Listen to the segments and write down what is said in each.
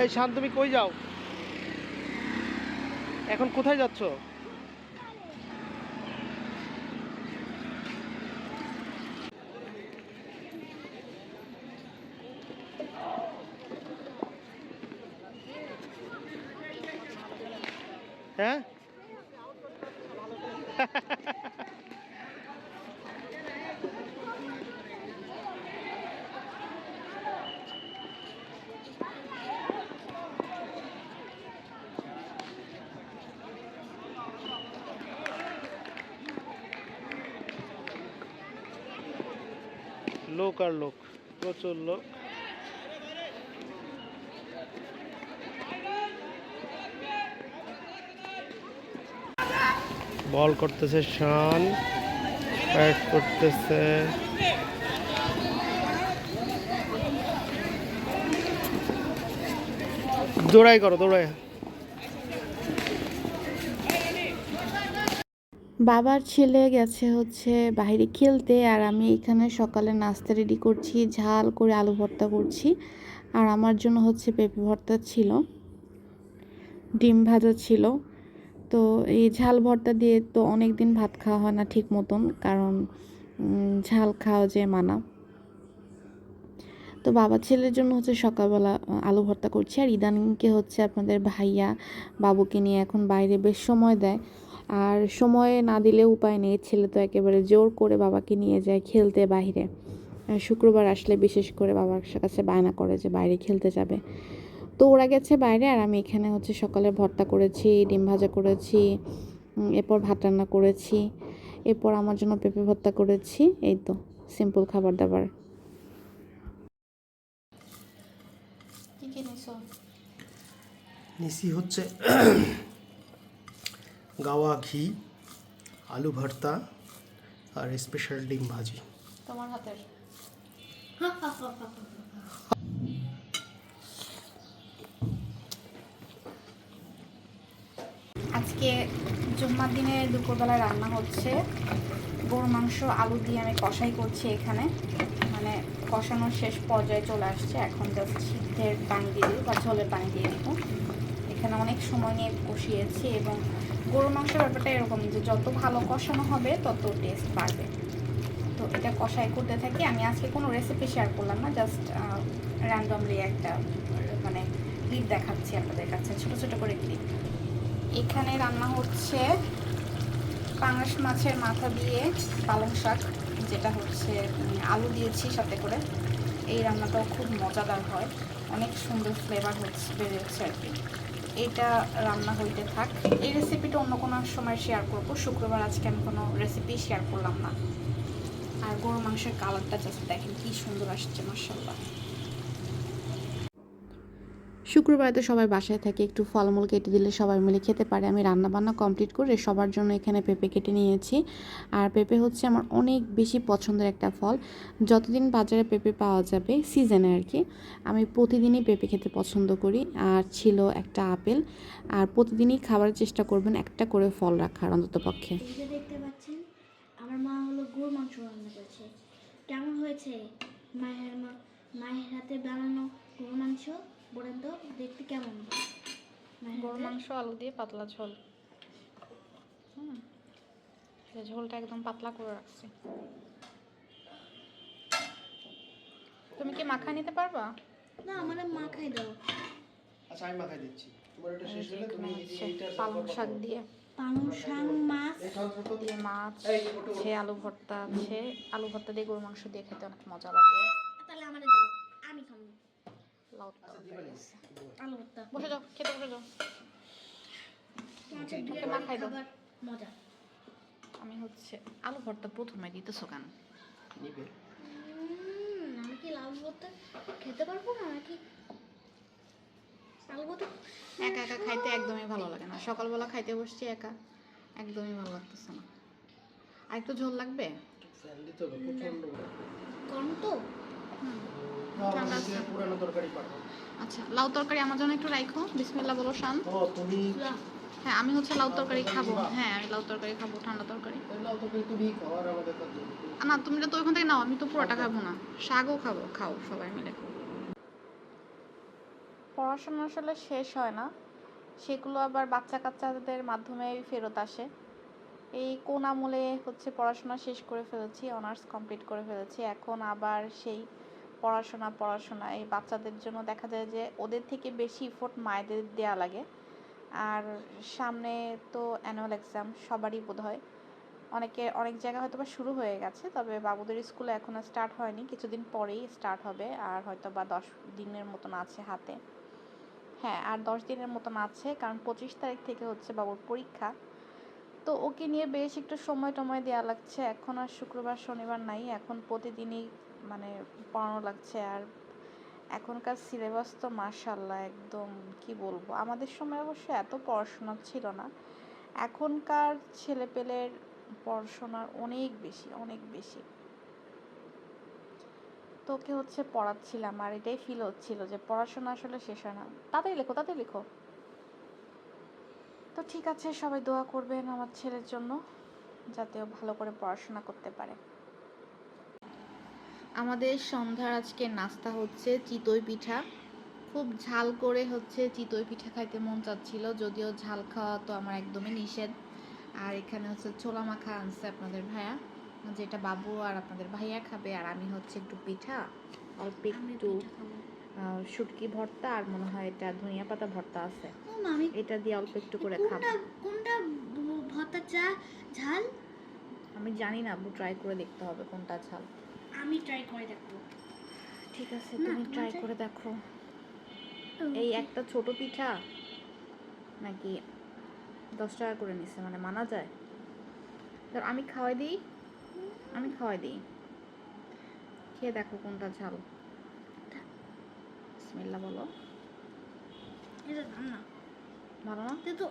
এই শান তুমি কই যাও? এখন কোথায় যাচ্ছ? হ্যাঁ? লোক আর লোক প্রচুর লোক। বল করতেছে শান ব্যাট করতেছে। দৌড়াই করো দৌড়াই। বাবার ছেলে গেছে হচ্ছে বাইরে খেলতে আর আমি এখানে সকালে নাস্তা রেডি করছি, ঝাল করে আলু ভর্তা করছি আর আমার জন্য হচ্ছে পেঁপে ভর্তা ছিল, ডিম ভাজা ছিল। তো এই ঝাল ভর্তা দিয়ে তো অনেক দিন ভাত খাওয়া হয় না ঠিক মতন, কারণ ঝাল খাওয়া যে মানা। তো বাবা ছেলের জন্য হচ্ছে সকালবেলা আলু ভর্তা করছি আর ইদানিংকে হচ্ছে আপনাদের ভাইয়া বাবুকে নিয়ে এখন বাইরে বেশ সময় দেয়। আর সময় না দিলে উপায় নেই। ছেলে তো একেবারে জোর করে বাবাকে নিয়ে যায় খেলতে বাইরে। শুক্রবার আসলে বিশেষ করে বাবার কাছে বায়না করে যে বাইরে খেলতে যাবে। তো ওরা গেছে বাইরে আর আমি এখানে হচ্ছে সকালে ভর্তা করেছি ডিম ভাজা করেছি এরপর ভাত রান্না করেছি এরপর আমার জন্য পেঁপে ভর্তা করেছি। এই তো সিম্পল খাবার দাবার। নিসি হচ্ছে গাওয়া ঘি, আলু ভর্তা আর স্পেশাল ডিম ভাজি। তোমার হাতের। আজকে জুম্মার দিনে দুপুরবেলা রান্না হচ্ছে। গরুর মাংস, আলু দিয়ে আমি কষাই করছি এখানে। মানে কষানোর শেষ পর্যায়ে চলে আসছে। এখন জাস্ট সিদ্ধের পানি দিয়ে দিব বা ঝোলের পানি দিয়ে দিব। এখানে অনেক সময় নিয়ে কষিয়েছি এবং গরুর মাংসের ব্যাপারটা এরকম যে যত ভালো কষানো হবে, তত টেস্ট বাড়বে। তো এটা কষাই করতে থাকি। আমি আজকে কোনো রেসিপি শেয়ার করলাম না জাস্ট র্যান্ডমলি একটা মানে ক্লিপ দেখাচ্ছি আপনাদের কাছে, ছোট ছোট করে ক্লিপ এখানে রান্না হচ্ছে পাঙাশ মাছের মাথা দিয়ে পালং শাক, যেটা হচ্ছে আলু দিয়েছি সাথে করে। এই রান্নাটাও খুব মজাদার হয়। অনেক সুন্দর ফ্লেভার হচ্ছে, বেরিয়েছে আর কি। এটা রান্না হইতে থাক। এই রেসিপিটা অন্য কোনো সময় শেয়ার করব। শুক্রবার আজকে আমি কোনো রেসিপি শেয়ার করলাম না। আর গরু মাংসের কালারটা জাস্ট দেখেন কি সুন্দর আসছে মার্শাল্লাহ শুক্রবার তো সবাই বাসায় থাকে, একটু ফলমূল কেটে দিলে সবাই মিলে খেতে পারে। আমি রান্না বান্না কমপ্লিট করে সবার জন্য এখানে পেঁপে কেটে নিয়েছি। আর পেঁপে হচ্ছে আমার অনেক বেশি পছন্দের একটা ফল। যতদিন বাজারে পেঁপে পাওয়া যাবে সিজনে আর কি, আমি প্রতিদিনই পেঁপে খেতে পছন্দ করি। আর ছিল একটা আপেল। আর প্রতিদিনই খাবারের চেষ্টা করবেন একটা করে ফল রাখার অন্তত পক্ষে দেখতে পাচ্ছেন, আমার মা হলো কেমন হয়েছে? মায়ের মায়ের হাতে বানানো গরু মাংস? বলেন তো দেখতে কেমন? গরুর মাংস আলু দিয়ে পাতলা ঝোল। হুম। ঝোলটা একদম পাতলা করে রাখছি। তুমি কি মাখা নিতে পারবা? না আমার মা খাই দাও। আচ্ছা আমি মাখাই দিচ্ছি। তোমার এটা এই যে এখানে হচ্ছে পালং শাক দিয়ে। পালং শাক মাছ। দিয়ে মাছ আছে আলু ভর্তা আছে আলু ভর্তা দিয়ে গরুর মাংস দিয়ে খেতে অনেক মজা লাগে। লাউ আলু ভর্তা বসে যাও খেতে বসে যাও। মাছের ওকে দিয়ে মাখাই দাও। মজা। আমি হচ্ছে আলু ভর্তা প্রথমে দিতেছো কেন? আমি কি ভর্তা খেতে পারব না নাকি? আলু ভর্তা একা একা খাইতে একদমই ভালো লাগে না। সকালবেলা খাইতে বসছি একা একদমই ভালো লাগতেছে না। আর একটু ঝোল লাগবে? কম তো? হুম। পুরানো তরকারি পাঠাও আচ্ছা লাউ তরকারি আমার জন্য একটু রাখো বিসমিল্লাহ বলো শান। ও তুমি হ্যাঁ আমি হচ্ছে লাউ তরকারি খাব। হ্যাঁ আমি লাউ তরকারি খাব ঠান্ডা তরকারি। তাহলে তরকারি তুমি খাওয়ার আমাদের না তুমি তো ওইখান থেকে নাও আমি তো পুরোটা খাব না। শাকও খাব খাও সবাই মিলে। পড়াশোনা আসলে শেষ হয় না। সেগুলো আবার বাচ্চা কাচ্চাদের মাধ্যমে ফেরত আসে। এই কোন আমলে হচ্ছে পড়াশোনা শেষ করে ফেলেছি অনার্স কমপ্লিট করে ফেলেছি। এখন আবার সেই পড়াশোনা পড়াশোনা। এই বাচ্চাদের জন্য দেখা যায় যে ওদের থেকে বেশি ইফোর্ট মায়েদের দেওয়া লাগে। আর সামনে তো অ্যানুয়াল এক্সাম সবারই বোধ হয় অনেকে, অনেক জায়গায় হয়তো বা শুরু হয়ে গেছে, তবে বাবুদের স্কুলে এখনও স্টার্ট হয়নি। কিছুদিন পরেই স্টার্ট হবে, আর হয়তো বা দশ দিনের মতন আছে হাতে। হ্যাঁ আর দশ দিনের মতন আছে, কারণ পঁচিশ তারিখ থেকে হচ্ছে বাবুর পরীক্ষা। তো ওকে নিয়ে বেশ একটু সময় টময় দেওয়া লাগছে। এখন আর শুক্রবার, শনিবার নাই। এখন প্রতিদিনই মানে পড়ানো লাগছে। আর এখনকার সিলেবাস তো মার্শাল্লাহ একদম কি বলব? আমাদের সময় অবশ্য এত পড়াশোনা ছিল না। এখনকার ছেলেপেলের পড়াশোনার অনেক বেশি অনেক বেশি। তোকে হচ্ছে পড়াচ্ছিলাম। আর এটাই ফিল হচ্ছিল যে পড়াশোনা আসলে শেষ হয় না। তাড়াতাড়ি লেখো তাড়াতাড়ি লেখো। তো ঠিক আছে সবাই দোয়া করবেন আমার ছেলের জন্য যাতে ও ভালো করে পড়াশোনা করতে পারে। আমাদের সন্ধ্যার আজকে নাস্তা হচ্ছে চিতই পিঠা। খুব ঝাল করে হচ্ছে চিতই পিঠা খাইতে মন চাচ্ছিল যদিও ঝাল খাওয়া তো আমার একদমই নিষেধ। আর এখানে হচ্ছে ছোলা মাখা আনছে আপনাদের ভাইয়া যেটা বাবু আর আপনাদের ভাইয়া খাবে আর আমি হচ্ছে একটু পিঠা অল্প একটু শুটকি ভর্তা আর মনে হয় এটা ধনিয়া পাতা ভর্তা আছে। মামি এটা দিয়ে অল্প একটু করে খাব। কোনটা ভর্তা চা ঝাল? আমি জানি না আব্বু ট্রাই করে দেখতে হবে কোনটা ঝাল। আমি ট্রাই করে দেখব। ঠিক আছে তুমি ট্রাই করে দেখো। এই একটা ছোট পিঠা নাকি দশ টাকা করে নিছে মানে মানা যায়? ধর আমি খাওয়াই দিই আমি খাওয়াই দিই। খেয়ে দেখো কোনটা ঝাল। বলো। এটা না ভালো না কিন্তু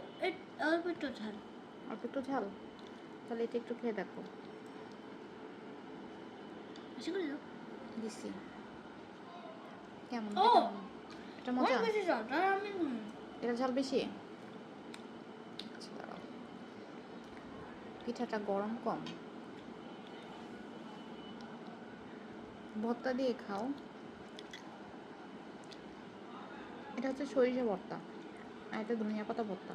অল্প একটু ঝাল। অল্প একটু ঝাল? তাহলে এটা একটু খেয়ে দেখো। বেশি করে দাও দিছি। কেমন? ও! এটা মজা? বেশি ঝাল আমি এটা ঝাল বেশি? আচ্ছা, পিঠাটা গরম কম। ভর্তা দিয়ে খাও। এটা হচ্ছে সরিষা ভর্তা। আর এটা ধনিয়া পাতা ভর্তা